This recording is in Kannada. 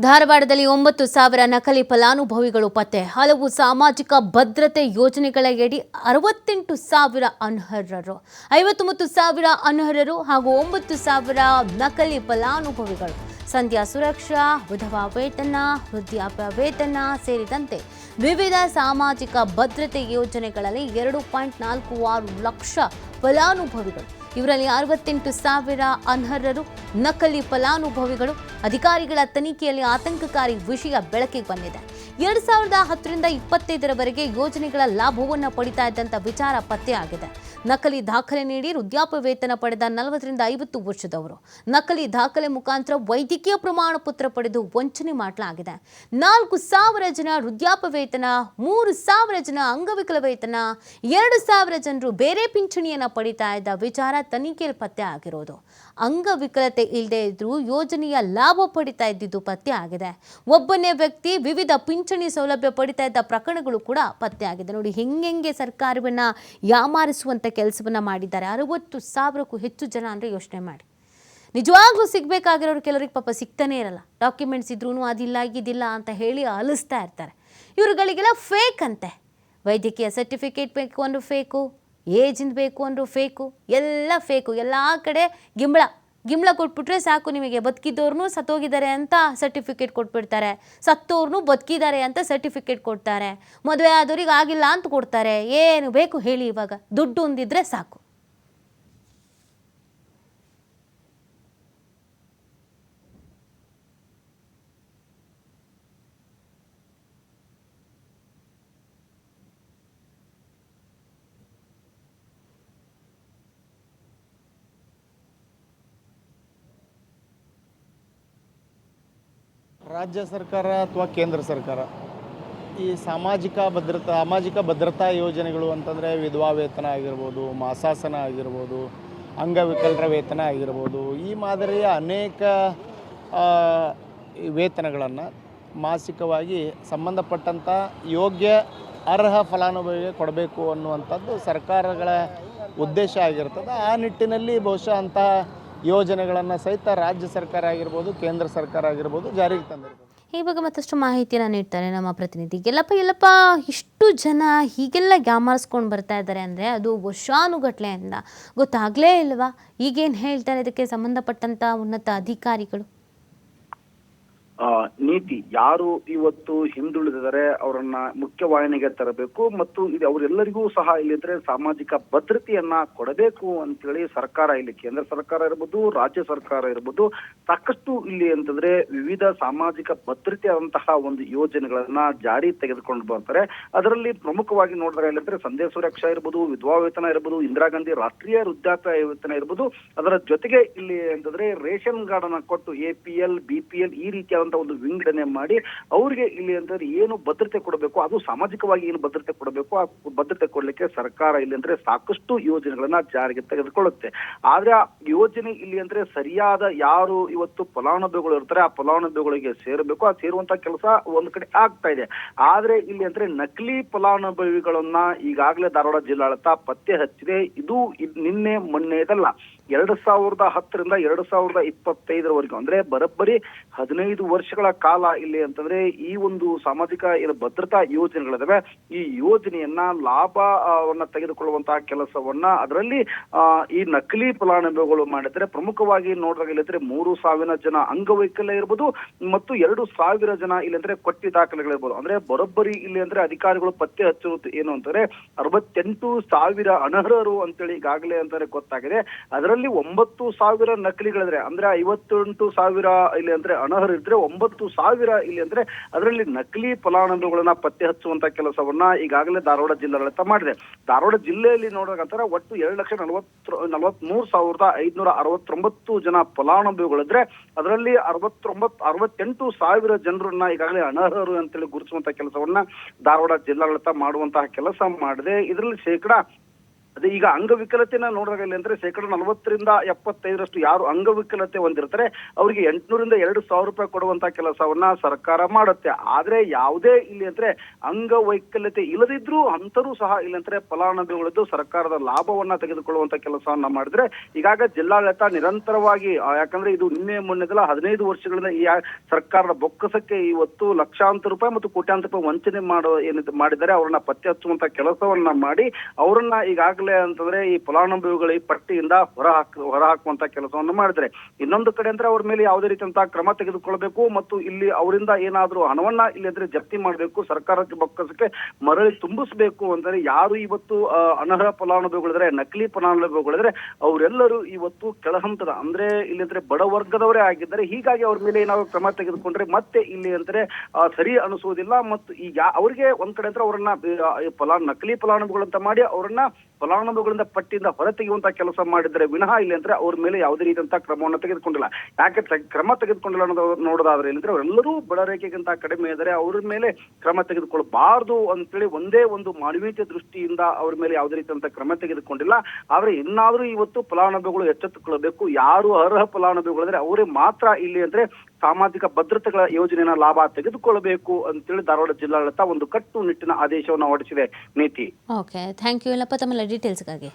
ಧಾರವಾಡದಲ್ಲಿ ಒಂಬತ್ತು ಸಾವಿರ ನಕಲಿ ಫಲಾನುಭವಿಗಳು ಪತ್ತೆ. ಹಲವು ಸಾಮಾಜಿಕ ಭದ್ರತೆ ಯೋಜನೆಗಳಡಿ ಅರವತ್ತೆಂಟು ಸಾವಿರ ಅನರ್ಹರು. ಐವತ್ತೊಂಬತ್ತು ಸಾವಿರ ಅನರ್ಹರು ಹಾಗೂ ಒಂಬತ್ತು ಸಾವಿರ ನಕಲಿ ಫಲಾನುಭವಿಗಳು. ಸಂಧ್ಯಾ ಸುರಕ್ಷಾ ವಿಧವಾ ವೇತನ, ವೃದ್ಧಾಪ್ಯ ವೇತನ ಸೇರಿದಂತೆ ವಿವಿಧ ಸಾಮಾಜಿಕ ಭದ್ರತೆ ಯೋಜನೆಗಳಲ್ಲಿ ಎರಡು ಪಾಯಿಂಟ್ ನಾಲ್ಕು ಆರು ಲಕ್ಷ ಫಲಾನುಭವಿಗಳು. ಇವರಲ್ಲಿ ಅರವತ್ತೆಂಟು ಸಾವಿರ ಅನರ್ಹರು ನಕಲಿ ಫಲಾನುಭವಿಗಳು ಅಧಿಕಾರಿಗಳ ತನಿಖೆಯಲ್ಲಿ ಆತಂಕಕಾರಿ ವಿಷಯ ಬೆಳಕಿಗೆ ಬಂದಿದೆ. ಎರಡು ಸಾವಿರದ ಹತ್ತರಿಂದ ಇಪ್ಪತ್ತೈದರವರೆಗೆ ಯೋಜನೆಗಳ ಲಾಭವನ್ನು ಪಡಿತಾ ಇದ್ದಂಥ ವಿಚಾರ ಪತ್ತೆಯಾಗಿದೆ ನಕಲಿ ದಾಖಲೆ ನೀಡಿ ವೃದ್ಧಾಪ್ಯ ವೇತನ ಪಡೆದ ನಲವತ್ತರಿಂದ ಐವತ್ತು ವರ್ಷದವರು. ನಕಲಿ ದಾಖಲೆ ಮುಖಾಂತರ ವೈದ್ಯಕೀಯ ಪ್ರಮಾಣ ಪತ್ರ ಪಡೆದು ವಂಚನೆ ಮಾಡಲಾಗಿದೆ. ನಾಲ್ಕು ಸಾವಿರ ಜನ ವೃದ್ಧಾಪ್ಯ ವೇತನ ಮೂರು ಸಾವಿರ ಜನ ಅಂಗವಿಕಲ ವೇತನ ಎರಡು ಸಾವಿರ ಜನರು ಬೇರೆ ಪಿಂಚಣಿಯನ್ನು ಪಡಿತಾ ಇದ್ದ ವಿಚಾರ ತನಿಖೆಯಲ್ಲಿ ಪತ್ತೆ ಆಗಿರೋದು. ಅಂಗವಿಕಲತೆ ಇಲ್ಲದೆ ಇದ್ದರೂ ಯೋಜನೆಯ ಲಾಭ ಪಡಿತಾ ಇದ್ದಿದ್ದು ಪತ್ತೆ ಆಗಿದೆ. ಒಬ್ಬನೇ ವ್ಯಕ್ತಿ ವಿವಿಧ ಪಿಂಚಣಿ ಸೌಲಭ್ಯ ಪಡಿತಾ ಇದ್ದ ಪ್ರಕರಣಗಳು ಕೂಡ ಪತ್ತೆ ಆಗಿದೆ. ನೋಡಿ, ಹೆಂಗೆಂಗೆ ಸರ್ಕಾರವನ್ನ ಯಾಮಾರಿಸುವಂತ ಕೆಲಸವನ್ನ ಮಾಡಿದ್ದಾರೆ. ಅರವತ್ತು ಸಾವಿರಕ್ಕೂ ಹೆಚ್ಚು ಜನ ಅಂದರೆ ಯೋಚನೆ ಮಾಡಿ. ನಿಜವಾಗ್ಲೂ ಸಿಗ್ಬೇಕಾಗಿರೋರು ಕೆಲವರಿಗೆ ಪಾಪ ಸಿಗ್ತಾನೇ ಇರಲ್ಲ. ಡಾಕ್ಯುಮೆಂಟ್ಸ್ ಇದ್ರೂ ಅದಿಲ್ಲ, ಇದಿಲ್ಲ ಅಂತ ಹೇಳಿ ಅಲಿಸ್ತಾ ಇರ್ತಾರೆ. ಇವರುಗಳಿಗೆಲ್ಲ ಫೇಕ್ ಅಂತೆ. ವೈದ್ಯಕೀಯ ಸರ್ಟಿಫಿಕೇಟ್ ಬೇಕು ಅಂದ್ರೆ ಫೇಕು ಏಜಿಂದ ಬೇಕು ಅಂದರೂ ಫೇಕು, ಎಲ್ಲ ಫೇಕು, ಎಲ್ಲ ಕಡೆ ಗಿಂಬಳ. ಗಿಂಬಳ ಕೊಟ್ಬಿಟ್ರೆ ಸಾಕು ನಿಮಗೆ. ಬದುಕಿದ್ದವ್ರನ್ನೂ ಸತ್ತೋಗಿದ್ದಾರೆ ಅಂತ ಸರ್ಟಿಫಿಕೇಟ್ ಕೊಟ್ಬಿಡ್ತಾರೆ. ಸತ್ತೋರ್ನು ಬದುಕಿದ್ದಾರೆ ಅಂತ ಸರ್ಟಿಫಿಕೇಟ್ ಕೊಡ್ತಾರೆ. ಮದುವೆ ಆದವ್ರಿಗೆ ಆಗಿಲ್ಲ ಅಂತ ಕೊಡ್ತಾರೆ. ಏನು ಬೇಕು ಹೇಳಿ ಇವಾಗ. ದುಡ್ಡು ಒಂದಿದ್ರೆ ಸಾಕು. ರಾಜ್ಯ ಸರ್ಕಾರ ಅಥವಾ ಕೇಂದ್ರ ಸರ್ಕಾರ? ಈ ಸಾಮಾಜಿಕ ಭದ್ರತಾ ಸಾಮಾಜಿಕ ಭದ್ರತಾ ಯೋಜನೆಗಳು ಅಂತಂದರೆ ವಿಧವಾ ವೇತನ ಆಗಿರ್ಬೋದು, ಮಾಸಾಸನ ಆಗಿರ್ಬೋದು, ಅಂಗವಿಕಲರ ವೇತನ ಆಗಿರ್ಬೋದು, ಈ ಮಾದರಿಯ ಅನೇಕ ವೇತನಗಳನ್ನು ಮಾಸಿಕವಾಗಿ ಸಂಬಂಧಪಟ್ಟಂಥ ಯೋಗ್ಯ ಅರ್ಹ ಫಲಾನುಭವಿಗೆ ಕೊಡಬೇಕು ಅನ್ನುವಂಥದ್ದು ಸರ್ಕಾರಗಳ ಉದ್ದೇಶ ಆಗಿರ್ತದೆ. ಆ ನಿಟ್ಟಿನಲ್ಲಿ ಬಹುಶಃ ಅಂತಹ ಯೋಜನೆಗಳನ್ನು ಸಹಿತ ರಾಜ್ಯ ಸರ್ಕಾರ ಆಗಿರ್ಬೋದು, ಕೇಂದ್ರ ಸರ್ಕಾರ ಆಗಿರ್ಬೋದು ಜಾರಿಗೆ ತಂದಿರ್ಬೋದು. ಬಗ್ಗೆ ಮತ್ತಷ್ಟು ಮಾಹಿತಿಯನ್ನು ನೀಡ್ತಾರೆ ನಮ್ಮ ಪ್ರತಿನಿಧಿ. ಎಲ್ಲಪ್ಪ ಎಲ್ಲಪ್ಪ ಇಷ್ಟು ಜನ ಹೀಗೆಲ್ಲ ಗ್ಯಾಮಾರಿಸ್ಕೊಂಡು ಬರ್ತಾ ಇದ್ದಾರೆ ಅಂದರೆ ಅದು ವರ್ಷಾನುಗಟ್ಲೆಯಿಂದ ಗೊತ್ತಾಗಲೇ ಇಲ್ವಾ? ಈಗೇನು ಹೇಳ್ತಾರೆ? ಇದಕ್ಕೆ ಸಂಬಂಧಪಟ್ಟಂಥ ಉನ್ನತ ಅಧಿಕಾರಿಗಳು. ನೀತಿ. ಯಾರು ಇವತ್ತು ಹಿಂದುಳಿದಿದ್ದಾರೆ ಅವರನ್ನ ಮುಖ್ಯವಾಹಿನಿಗೆ ತರಬೇಕು ಮತ್ತು ಇದು ಅವರೆಲ್ಲರಿಗೂ ಸಹ ಇಲ್ಲಿದ್ರೆ ಸಾಮಾಜಿಕ ಭದ್ರತೆಯನ್ನ ಕೊಡಬೇಕು ಅಂತೇಳಿ ಸರ್ಕಾರ ಇಲ್ಲಿ ಕೇಂದ್ರ ಸರ್ಕಾರ ಇರ್ಬೋದು, ರಾಜ್ಯ ಸರ್ಕಾರ ಇರ್ಬೋದು, ಸಾಕಷ್ಟು ಇಲ್ಲಿ ಅಂತಂದ್ರೆ ವಿವಿಧ ಸಾಮಾಜಿಕ ಭದ್ರತೆ ಆದಂತಹ ಒಂದು ಯೋಜನೆಗಳನ್ನ ಜಾರಿ ತೆಗೆದುಕೊಂಡು ಬರ್ತಾರೆ. ಅದರಲ್ಲಿ ಪ್ರಮುಖವಾಗಿ ನೋಡಿದ್ರೆ ಇಲ್ಲಿದ್ರೆ ಸಂದೇಶ ಸುರಕ್ಷಾ ಇರ್ಬೋದು, ವಿಧವಾ ವೇತನ ಇರ್ಬೋದು, ಇಂದಿರಾ ಗಾಂಧಿ ರಾಷ್ಟ್ರೀಯ ವೃದ್ಧಾಪ್ಯ ವೇತನ ಇರ್ಬೋದು. ಅದರ ಜೊತೆಗೆ ಇಲ್ಲಿ ಅಂತಂದ್ರೆ ರೇಷನ್ ಕಾರ್ಡ್ ಅನ್ನ ಕೊಟ್ಟು A P L, B P L ಈ ರೀತಿಯಾದಂತಹ ಒಂದು ವಿಂಗಡಣೆ ಮಾಡಿ ಅವರಿಗೆ ಇಲ್ಲಿ ಅಂತಂದ್ರೆ ಏನು ಭದ್ರತೆ ಕೊಡಬೇಕು, ಅದು ಸಾಮಾಜಿಕವಾಗಿ ಏನು ಭದ್ರತೆ ಕೊಡಬೇಕು, ಆ ಭದ್ರತೆ ಕೊಡ್ಲಿಕ್ಕೆ ಸರ್ಕಾರ ಇಲ್ಲಿ ಅಂದ್ರೆ ಸಾಕಷ್ಟು ಯೋಜನೆಗಳನ್ನ ಜಾರಿಗೆ ತೆಗೆದುಕೊಳ್ಳುತ್ತೆ. ಆದ್ರೆ ಆ ಯೋಜನೆ ಇಲ್ಲಿ ಅಂದ್ರೆ ಸರಿಯಾದ ಯಾರು ಇವತ್ತು ಫಲಾನುಭವಿಗಳು ಇರ್ತಾರೆ, ಆ ಫಲಾನುಭವಿಗಳಿಗೆ ಸೇರಬೇಕು, ಆ ಸೇರುವಂತ ಕೆಲಸ ಒಂದ್ ಕಡೆ ಆಗ್ತಾ ಇದೆ. ಆದ್ರೆ ಇಲ್ಲಿ ಅಂದ್ರೆ ನಕಲಿ ಫಲಾನುಭವಿಗಳನ್ನ ಈಗಾಗಲೇ ಧಾರವಾಡ ಜಿಲ್ಲಾಡಳಿತ ಪತ್ತೆ ಹಚ್ಚಿದೆ. ಇದು ನಿನ್ನೆ ನಿನ್ನೆ ಮೊನ್ನೆದಲ್ಲ. ಎರಡ್ ಸಾವಿರದ ಹತ್ತರಿಂದ ಎರಡ್ ಸಾವಿರದ ಇಪ್ಪತ್ತೈದರವರೆಗೂ, ಅಂದ್ರೆ ಬರೋಬ್ಬರಿ ಹದಿನೈದು ವರ್ಷಗಳ ಕಾಲ ಇಲ್ಲಿ ಅಂತಂದ್ರೆ ಈ ಒಂದು ಸಾಮಾಜಿಕ ಭದ್ರತಾ ಯೋಜನೆಗಳಿದಾವೆ, ಈ ಯೋಜನೆಯನ್ನ ಲಾಭವನ್ನ ತೆಗೆದುಕೊಳ್ಳುವಂತಹ ಕೆಲಸವನ್ನ ಅದರಲ್ಲಿ ಈ ನಕಲಿ ಫಲಾನುಭವಿಗಳು ಮಾಡಿದ್ರೆ ಪ್ರಮುಖವಾಗಿ ಇಲ್ಲಿದ್ರೆ ಮೂರು ಸಾವಿರ ಜನ ಅಂಗವೈಕಲ್ಯ ಇರ್ಬೋದು ಮತ್ತು ಎರಡು ಸಾವಿರ ಜನ ಇಲ್ಲಿ ಅಂದ್ರೆ ಕೊಟ್ಟಿ ದಾಖಲೆಗಳಿರ್ಬೋದು. ಅಂದ್ರೆ ಬರೋಬ್ಬರಿ ಇಲ್ಲಿ ಅಂದ್ರೆ ಅಧಿಕಾರಿಗಳು ಪತ್ತೆ ಹಚ್ಚಿರುವುದು ಏನು ಅಂತಂದ್ರೆ ಅರವತ್ತೆಂಟು ಸಾವಿರ ಅನರ್ಹರು ಅಂತೇಳಿ ಈಗಾಗಲೇ ಅಂತಾರೆ ಗೊತ್ತಾಗಿದೆ. ಅದರಲ್ಲಿ ಒಂಬತ್ತು ಸಾವಿರ ನಕಲಿಗಳಿದ್ರೆ, ಅಂದ್ರೆ ಐವತ್ತೆಂಟು ಸಾವಿರ ಇಲ್ಲಿ ಅಂದ್ರೆ ಅನರ್ಹರು ಇದ್ರೆ ಒಂಬತ್ತು ಸಾವಿರ ಇಲ್ಲಿ ಅಂದ್ರೆ ಅದರಲ್ಲಿ ನಕಲಿ ಫಲಾನುಭವಿಗಳನ್ನ ಪತ್ತೆ ಹಚ್ಚುವಂತ ಕೆಲಸವನ್ನ ಈಗಾಗಲೇ ಧಾರವಾಡ ಜಿಲ್ಲಾಡಳಿತ ಮಾಡಿದೆ. ಧಾರವಾಡ ಜಿಲ್ಲೆಯಲ್ಲಿ ನೋಡೋದಂತಾರೆ ಒಟ್ಟು ಎರಡು ಲಕ್ಷ ನಲವತ್ ನಲವತ್ಮೂರು ಸಾವಿರದ ಐದ್ನೂರ ಅರವತ್ತೊಂಬತ್ತು ಜನ ಫಲಾನುಭವಿಗಳಿದ್ರೆ ಅದರಲ್ಲಿ ಅರವತ್ತೊಂಬತ್ತು ಅರವತ್ತೆಂಟು ಸಾವಿರ ಜನರನ್ನ ಈಗಾಗಲೇ ಅನರ್ಹರು ಅಂತೇಳಿ ಗುರುತಿಸುವಂತ ಕೆಲಸವನ್ನ ಧಾರವಾಡ ಜಿಲ್ಲಾಡಳಿತ ಮಾಡುವಂತಹ ಕೆಲಸ ಮಾಡಿದೆ. ಇದರಲ್ಲಿ ಶೇಕಡಾ ಅದೇ ಈಗ ಅಂಗವಿಕಲತೆನ ನೋಡಿದಾಗ ಇಲ್ಲಿ ಅಂದ್ರೆ ಶೇಕಡ ನಲವತ್ತರಿಂದ ಎಪ್ಪತ್ತೈದರಷ್ಟು ಯಾರು ಅಂಗವಿಕಲತೆ ಹೊಂದಿರ್ತಾರೆ, ಅವರಿಗೆ ಎಂಟುನೂರಿಂದ ಎರಡು ಸಾವಿರ ರೂಪಾಯಿ ಕೊಡುವಂತ ಕೆಲಸವನ್ನ ಸರ್ಕಾರ ಮಾಡುತ್ತೆ. ಆದ್ರೆ ಯಾವುದೇ ಇಲ್ಲಿ ಅಂದ್ರೆ ಅಂಗವೈಕಲ್ಯತೆ ಇಲ್ಲದಿದ್ರೂ ಅಂತರೂ ಸಹ ಇಲ್ಲಿ ಅಂದ್ರೆ ಫಲಾನುಭವಿಗಳದ್ದು ಸರ್ಕಾರದ ಲಾಭವನ್ನ ತೆಗೆದುಕೊಳ್ಳುವಂತ ಕೆಲಸವನ್ನ ಮಾಡಿದ್ರೆ ಈಗಾಗ ಜಿಲ್ಲಾಡಳಿತ ನಿರಂತರವಾಗಿ ಯಾಕಂದ್ರೆ ಇದು ನಿನ್ನೆ ಮೊನ್ನೆದಲ್ಲ ಹದಿನೈದು ವರ್ಷಗಳಿಂದ ಈ ಸರ್ಕಾರದ ಬೊಕ್ಕಸಕ್ಕೆ ಇವತ್ತು ಲಕ್ಷಾಂತರ ರೂಪಾಯಿ ಮತ್ತು ಕೋಟ್ಯಾಂತರ ರೂಪಾಯಿ ವಂಚನೆ ಮಾಡೋ ಏನಿದೆ ಮಾಡಿದ್ದಾರೆ, ಅವರನ್ನ ಪತ್ತೆ ಹಚ್ಚುವಂತ ಕೆಲಸವನ್ನ ಮಾಡಿ, ಅವರನ್ನ ಈಗಾಗಲೇ ಅಂತಂದ್ರೆ ಈ ಫಲಾನುಭವಿಗಳ ಈ ಪಟ್ಟಿಯಿಂದ ಹೊರ ಹಾಕ್, ಹೊರ ಹಾಕುವಂತ ಕೆಲಸವನ್ನು ಮಾಡಿದ್ರೆ. ಇನ್ನೊಂದು ಕಡೆ ಅಂದ್ರೆ ಅವ್ರ ಮೇಲೆ ಯಾವುದೇ ರೀತಿಯಂತಹ ಕ್ರಮ ತೆಗೆದುಕೊಳ್ಬೇಕು ಮತ್ತು ಇಲ್ಲಿ ಅವರಿಂದ ಏನಾದರೂ ಹಣವನ್ನ ಇಲ್ಲಿ ಜಪ್ತಿ ಮಾಡಬೇಕು, ಸರ್ಕಾರಕ್ಕೆ ಬೊಕ್ಕಸಕ್ಕೆ ಮರಳಿ ತುಂಬಿಸಬೇಕು ಅಂದ್ರೆ ಯಾರು ಇವತ್ತು ಅನರ್ಹ ಫಲಾನುಭವಿಗಳಿದ್ರೆ, ನಕಲಿ ಫಲಾನುಭವಿಗಳಿದ್ರೆ ಅವರೆಲ್ಲರೂ ಇವತ್ತು ಕೆಳಹಂತದ ಅಂದ್ರೆ ಇಲ್ಲಿ ಅಂದ್ರೆ ಬಡ ವರ್ಗದವರೇ ಆಗಿದ್ದಾರೆ. ಹೀಗಾಗಿ ಅವ್ರ ಮೇಲೆ ಏನಾದ್ರು ಕ್ರಮ ತೆಗೆದುಕೊಂಡ್ರೆ ಮತ್ತೆ ಇಲ್ಲಿ ಅಂದ್ರೆ ಸರಿ ಅನಿಸುವುದಿಲ್ಲ ಮತ್ತು ಈಗ ಅವ್ರಿಗೆ ಒಂದ್ ಕಡೆ ಅಂದ್ರೆ ಅವರನ್ನ ಈ ಫಲಾ ನಕಲಿ ಫಲಾನುಭವಿಗಳಂತ ಮಾಡಿ ಅವರನ್ನ ಫಲಾನುಭವಿಗಳಿಂದ ಪಟ್ಟಿಯಿಂದ ಹೊರತೆಗೆಯುವಂತಹ ಕೆಲಸ ಮಾಡಿದ್ರೆ ವಿನಃ ಇಲ್ಲಿ ಅಂದ್ರೆ ಅವ್ರ ಮೇಲೆ ಯಾವುದೇ ರೀತಿಯಂತ ಕ್ರಮವನ್ನು ತೆಗೆದುಕೊಂಡಿಲ್ಲ. ಯಾಕೆ ಕ್ರಮ ತೆಗೆದುಕೊಂಡಿಲ್ಲ ಅನ್ನೋದು ನೋಡೋದಾದ್ರೆ ಏನಂದ್ರೆ ಅವರೆಲ್ಲರೂ ಬಡ ರೇಖೆಗಿಂತ ಕಡಿಮೆ ಇದ್ದಾರೆ. ಅವ್ರ ಮೇಲೆ ಕ್ರಮ ತೆಗೆದುಕೊಳ್ಳಬಾರದು ಅಂತೇಳಿ ಒಂದೇ ಒಂದು ಮಾನವೀಯತೆ ದೃಷ್ಟಿಯಿಂದ ಅವ್ರ ಮೇಲೆ ಯಾವುದೇ ರೀತಿಯಂತ ಕ್ರಮ ತೆಗೆದುಕೊಂಡಿಲ್ಲ. ಆದ್ರೆ ಇನ್ನಾದ್ರೂ ಇವತ್ತು ಫಲಾನುಭವಿಗಳು ಎಚ್ಚೆತ್ತುಕೊಳ್ಳಬೇಕು. ಯಾರು ಅರ್ಹ ಫಲಾನುಭವಿಗಳಿದ್ರೆ ಅವರೇ ಮಾತ್ರ ಇಲ್ಲಿ ಅಂದ್ರೆ ಸಾಮಾಜಿಕ ಭದ್ರತೆಗಳ ಯೋಜನೆಯ ಲಾಭ ತೆಗೆದುಕೊಳ್ಳಬೇಕು ಅಂತೇಳಿ ಧಾರವಾಡ ಜಿಲ್ಲಾಡಳಿತ ಒಂದು ಕಟ್ಟುನಿಟ್ಟಿನ ಆದೇಶವನ್ನು ಹೊರಡಿಸಿದೆ. ನೀತಿ. Okay thank you details కాగే